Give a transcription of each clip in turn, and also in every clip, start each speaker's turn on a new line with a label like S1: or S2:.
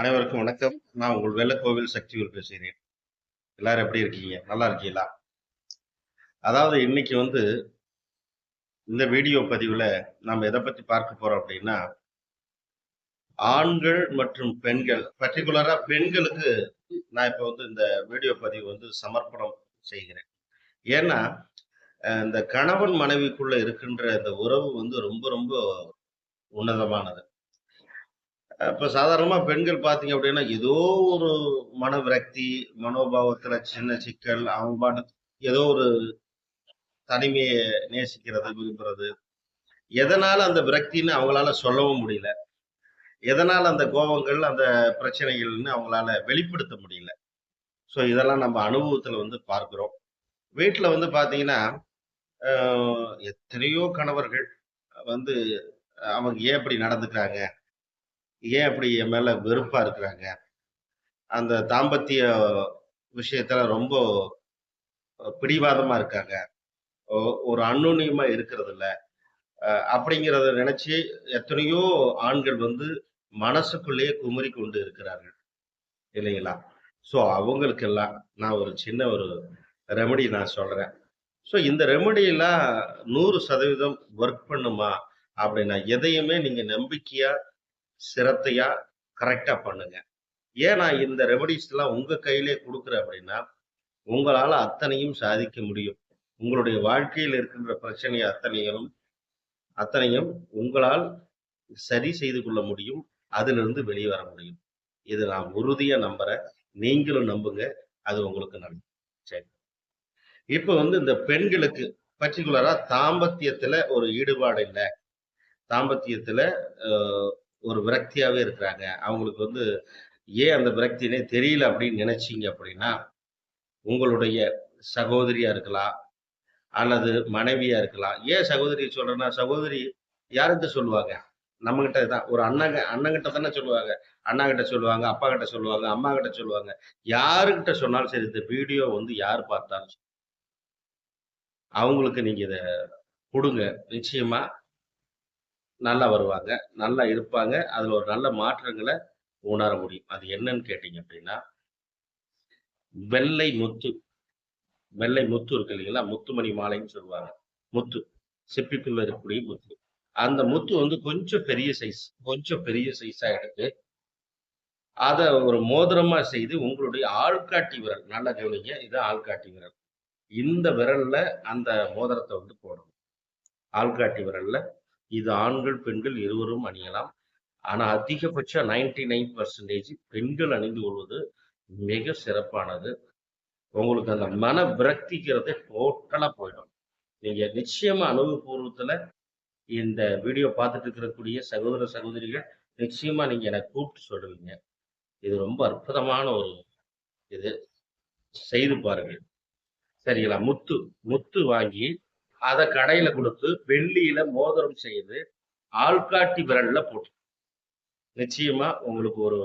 S1: அனைவருக்கும் வணக்கம் நான் உங்கள் வெள்ளக்கோவில் சக்தியூர் பேசுகிறேன் எல்லாரும் எப்படி இருக்கீங்க நல்லா இருக்கீங்களா அதாவது இன்னைக்கு வந்து இந்த வீடியோ பதிவில் நம்ம எதை பற்றி பார்க்க போறோம் அப்படின்னா ஆண்கள் மற்றும் பெண்கள் பர்டிகுலரா பெண்களுக்கு நான் இப்போ வந்து இந்த வீடியோ பதிவு வந்து சமர்ப்பணம் செய்கிறேன் ஏன்னா இந்த கணவன் மனைவிக்குள்ள இருக்கின்ற இந்த உறவு வந்து ரொம்ப ரொம்ப உன்னதமானது இப்போ சாதாரணமாக பெண்கள் பார்த்தீங்க அப்படின்னா ஏதோ ஒரு மன விரக்தி மனோபாவத்தில் சின்ன சிக்கல் அவங்க பாட்டு ஏதோ ஒரு தனிமையை நேசிக்கிறது விரும்புறது எதனால அந்த விரக்தின்னு அவங்களால சொல்லவும் முடியல எதனால அந்த கோபங்கள் அந்த பிரச்சனைகள்னு அவங்களால வெளிப்படுத்த முடியல ஸோ இதெல்லாம் நம்ம அனுபவத்தில் வந்து பார்க்குறோம் வீட்டில் வந்து பார்த்தீங்கன்னா எத்தனையோ கணவர்கள் வந்து அவங்க ஏன் இப்படி நடந்துக்கிறாங்க ஏன் அப்படி என் மேலே வெறுப்பாக இருக்கிறாங்க அந்த தாம்பத்திய விஷயத்துல ரொம்ப பிடிவாதமாக இருக்காங்க ஒரு அன்னோன்யமாக இருக்கிறது இல்லை அப்படிங்கிறத நினச்சி எத்தனையோ ஆண்கள் வந்து மனசுக்குள்ளேயே குமரி கொண்டு இருக்கிறார்கள் இல்லைங்களா ஸோ அவங்களுக்கெல்லாம் நான் ஒரு சின்ன ஒரு ரெமடி நான் சொல்கிறேன் ஸோ இந்த ரெமடியெல்லாம் நூறு சதவீதம் ஒர்க் பண்ணுமா அப்படின்னா எதையுமே நீங்கள் நம்பிக்கையாக சிரத்தையா கரெக்டா பண்ணுங்க ஏன்னா இந்த ரெமடிஸ் எல்லாம் உங்க கையிலே கொடுக்குறேன் அப்படின்னா உங்களால அத்தனையும் சாதிக்க முடியும் உங்களுடைய வாழ்க்கையில் இருக்கின்ற பிரச்சனை அத்தனையும் அத்தனையும் உங்களால் சரி செய்து கொள்ள முடியும் அதிலிருந்து வர முடியும் இது நான் உறுதியா நம்புற நீங்களும் நம்புங்க அது உங்களுக்கு நல்லது சரி இப்ப வந்து இந்த பெண்களுக்கு பர்டிகுலரா தாம்பத்தியத்துல ஒரு ஈடுபாடு இல்லை தாம்பத்தியத்துல ஒரு விரக்தியாகவே இருக்கிறாங்க அவங்களுக்கு வந்து ஏன் அந்த விரக்தினே தெரியல அப்படின்னு நினைச்சிங்க அப்படின்னா உங்களுடைய சகோதரியா இருக்கலாம் அல்லது மனைவியா இருக்கலாம் ஏன் சகோதரி சொல்றேன்னா சகோதரி யாருக்கிட்ட சொல்லுவாங்க நம்ம கிட்ட தான் ஒரு அண்ணங்க அண்ணங்கிட்ட தானே சொல்லுவாங்க அண்ணா கிட்ட சொல்லுவாங்க அப்பா கிட்ட சொல்லுவாங்க அம்மா கிட்ட சொல்லுவாங்க யாருக்கிட்ட சொன்னாலும் சரி இந்த வீடியோ வந்து யார் பார்த்தாலும் அவங்களுக்கு நீங்க இதை கொடுங்க நிச்சயமா நல்லா வருவாங்க நல்லா இருப்பாங்க அதில் ஒரு நல்ல மாற்றங்களை உணர முடியும் அது என்னன்னு கேட்டீங்க அப்படின்னா வெள்ளை முத்து வெள்ளை முத்து இருக்கு இல்லைங்களா முத்துமணி மாலைன்னு சொல்லுவாங்க முத்து சிப்பிப்பில் இருக்கக்கூடிய முத்து அந்த முத்து வந்து கொஞ்சம் பெரிய சைஸ் கொஞ்சம் பெரிய சைஸா எடுத்து அதை ஒரு மோதிரமா செய்து உங்களுடைய ஆள்காட்டி விரல் நல்லா கவனிங்க இது ஆள்காட்டி விரல் இந்த விரல்ல அந்த மோதிரத்தை வந்து போடணும் ஆள்காட்டி விரல்ல இது ஆண்கள் பெண்கள் இருவரும் அணியலாம் ஆனால் அதிகபட்சம் நைன்டி நைன் பர்சன்டேஜ் பெண்கள் அணிந்து கொள்வது மிக சிறப்பானது உங்களுக்கு அந்த மன விரக்திக்கிறத டோட்டலாக போயிடும் நீங்கள் நிச்சயமாக அனுபவபூர்வத்தில் இந்த வீடியோ பார்த்துட்டு இருக்கக்கூடிய சகோதர சகோதரிகள் நிச்சயமாக நீங்கள் எனக்கு கூப்பிட்டு சொல்லுவீங்க இது ரொம்ப அற்புதமான ஒரு இது செய்து பாருங்கள் சரிங்களா முத்து முத்து வாங்கி அதை கடையில கொடுத்து வெள்ளியில மோதிரம் செய்து ஆள்காட்டி விரல்ல போட்டு நிச்சயமா உங்களுக்கு ஒரு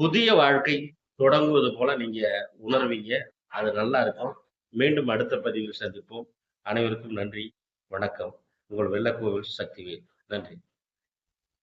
S1: புதிய வாழ்க்கை தொடங்குவது போல நீங்க உணர்வீங்க அது நல்லா இருக்கும் மீண்டும் அடுத்த பதிவில் சந்திப்போம் அனைவருக்கும் நன்றி வணக்கம் உங்கள் வெள்ளக்கோவில் சக்திவேல் நன்றி